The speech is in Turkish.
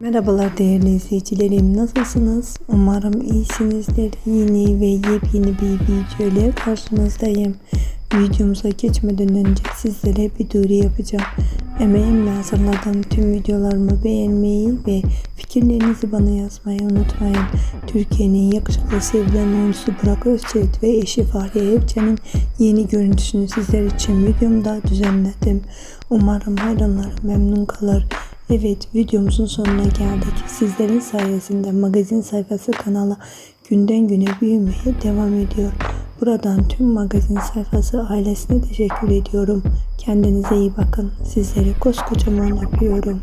Merhabalar değerli izleyicilerim nasılsınız? Umarım iyisinizdir. Yeni ve yepyeni bir video ile karşınızdayım. Videomuza geçmeden önce sizlere bir duyuru yapacağım. Emeğimle hazırladığım tüm videolarımı beğenmeyi ve fikirlerinizi bana yazmayı unutmayın. Türkiye'nin yakışıklı sevilen oyuncusu Burak Özçelit ve eşi Fahriye Evcen'in yeni görüntüsünü sizler için videomda düzenledim. Umarım hayranlarım memnun kalır. Evet videomuzun sonuna geldik. Sizlerin sayesinde magazin sayfası kanala günden güne büyümeye devam ediyor. Buradan tüm magazin sayfası ailesine teşekkür ediyorum. Kendinize iyi bakın. Sizleri koskocaman öpüyorum.